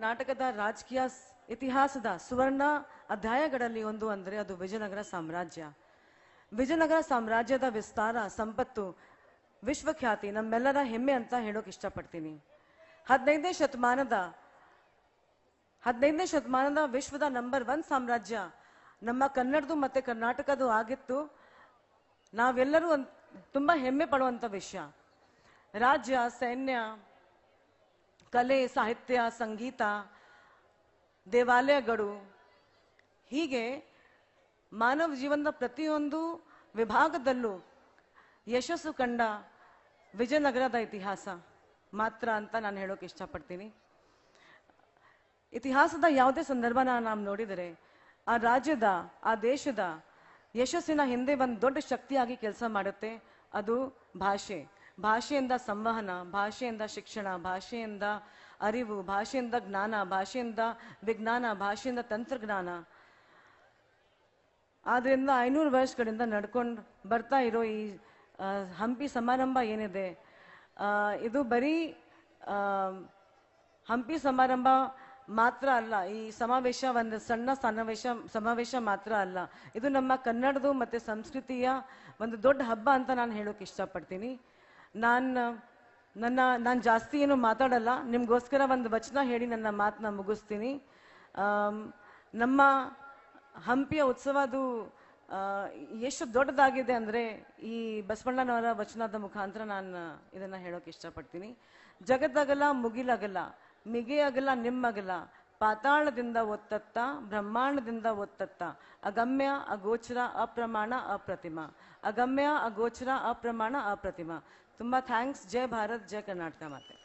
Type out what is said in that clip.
ನಾಟಕದ ರಾಜಕೀಯ ಇತಿಹಾಸದ ಸುವರ್ಣ ಅಧ್ಯಾಯಗಳಲ್ಲಿ ಒಂದು ಅಂದರೆ ಅದು ವಿಜಯನಗರ ಸಾಮ್ರಾಜ್ಯ. ವಿಜಯನಗರ ಸಾಮ್ರಾಜ್ಯದ ವಿಸ್ತಾರ, ಸಂಪತ್ತು, ವಿಶ್ವಖ್ಯಾತಿ ನಮ್ಮೆಲ್ಲರ ಹೆಮ್ಮೆ ಅಂತ ಹೇಳೋಕೆ ಇಷ್ಟಪಡ್ತೀನಿ. ಹದಿನೈದನೇ ಶತಮಾನದ ಹದಿನೈದನೇ ಶತಮಾನದ ವಿಶ್ವದ ನಂಬರ್ ಒನ್ ಸಾಮ್ರಾಜ್ಯ ನಮ್ಮ ಕನ್ನಡದು ಮತ್ತೆ ಕರ್ನಾಟಕದ್ದು ಆಗಿತ್ತು. ನಾವೆಲ್ಲರೂ ತುಂಬಾ ಹೆಮ್ಮೆ ಪಡುವಂತ ವಿಷಯ. ರಾಜ್ಯ, ಸೈನ್ಯ ಕಲೆ, ಸಾಹಿತ್ಯ, ಸಂಗೀತ, ದೇವಾಲಯಗಳು ಹೀಗೆ ಮಾನವ ಜೀವನದ ಪ್ರತಿಯೊಂದು ವಿಭಾಗದಲ್ಲೂ ಯಶಸ್ಸು ಕಂಡ ವಿಜಯನಗರದ ಇತಿಹಾಸ. ಮಾತ್ರ ಅಂತ ನಾನು ಹೇಳೋಕೆ ಇಷ್ಟಪಡ್ತೀನಿ. ಇತಿಹಾಸದ ಯಾವುದೇ ಸಂದರ್ಭನ ನಾವು ನೋಡಿದರೆ, ಆ ರಾಜ್ಯದ, ಆ ದೇಶದ ಯಶಸ್ಸಿನ ಹಿಂದೆ ಒಂದು ದೊಡ್ಡ ಶಕ್ತಿಯಾಗಿ ಕೆಲಸ ಮಾಡುತ್ತೆ. ಅದು ಭಾಷೆ. ಭಾಷೆಯಿಂದ ಸಂವಹನ, ಭಾಷೆಯಿಂದ ಶಿಕ್ಷಣ, ಭಾಷೆಯಿಂದ ಅರಿವು, ಭಾಷೆಯಿಂದ ಜ್ಞಾನ, ಭಾಷೆಯಿಂದ ವಿಜ್ಞಾನ, ಭಾಷೆಯಿಂದ ತಂತ್ರಜ್ಞಾನ. ಆದ್ರಿಂದ ಐನೂರು ವರ್ಷಗಳಿಂದ ನಡ್ಕೊಂಡು ಬರ್ತಾ ಇರೋ ಈ ಹಂಪಿ ಸಮಾರಂಭ ಏನಿದೆ ಇದು ಬರೀ ಹಂಪಿ ಸಮಾರಂಭ ಮಾತ್ರ ಅಲ್ಲ, ಈ ಸಮಾವೇಶ ಒಂದು ಸಣ್ಣ ಸಮಾವೇಶ ಸಮಾವೇಶ ಮಾತ್ರ ಅಲ್ಲ. ಇದು ನಮ್ಮ ಕನ್ನಡದು ಮತ್ತೆ ಸಂಸ್ಕೃತಿಯ ಒಂದು ದೊಡ್ಡ ಹಬ್ಬ ಅಂತ ನಾನು ಹೇಳೋಕೆ ಇಷ್ಟಪಡ್ತೀನಿ. ನಾನು, ನನ್ನ, ನಾನು ಜಾಸ್ತಿ ಏನು ಮಾತಾಡಲ್ಲ. ನಿಮಗೋಸ್ಕರ ಒಂದು ವಚನ ಹೇಳಿ ನನ್ನ ಮಾತನ್ನ ಮುಗಿಸ್ತೀನಿ. ನಮ್ಮ ಹಂಪಿಯ ಉತ್ಸವ ಅದು ಎಷ್ಟು ದೊಡ್ಡದಾಗಿದೆ ಅಂದರೆ ಈ ಬಸವಣ್ಣನವರ ವಚನದ ಮುಖಾಂತರ ನಾನು, ಇದನ್ನು ಹೇಳೋಕೆ ಇಷ್ಟಪಡ್ತೀನಿ. ಜಗದ್ದಾಗಲ್ಲ ಮುಗಿಲಾಗಲ್ಲ, ಮಿಗೆಯಾಗಲ್ಲ, ನಿಮ್ಮಗಲ್ಲ. ನಿಮ್ಮಗಲ ಪಾತಾಳದಿಂದ ಒತ್ತತ್ತ ಬ್ರಹ್ಮಾಂಡದಿಂದ ಒತ್ತತ್ತ ಅಗಮ್ಯ ಅಗೋಚರ ಅಪ್ರಮಾಣ ಅಪ್ರತಿಮ ಅಗಮ್ಯ ಅಗೋಚರ ಅಪ್ರಮಾಣ ಅಪ್ರತಿಮ ತುಂಬಾ ಥ್ಯಾಂಕ್ಸ್ ಜೈ ಭಾರತ್ ಜೈ ಕರ್ನಾಟಕ ಮಾತೆ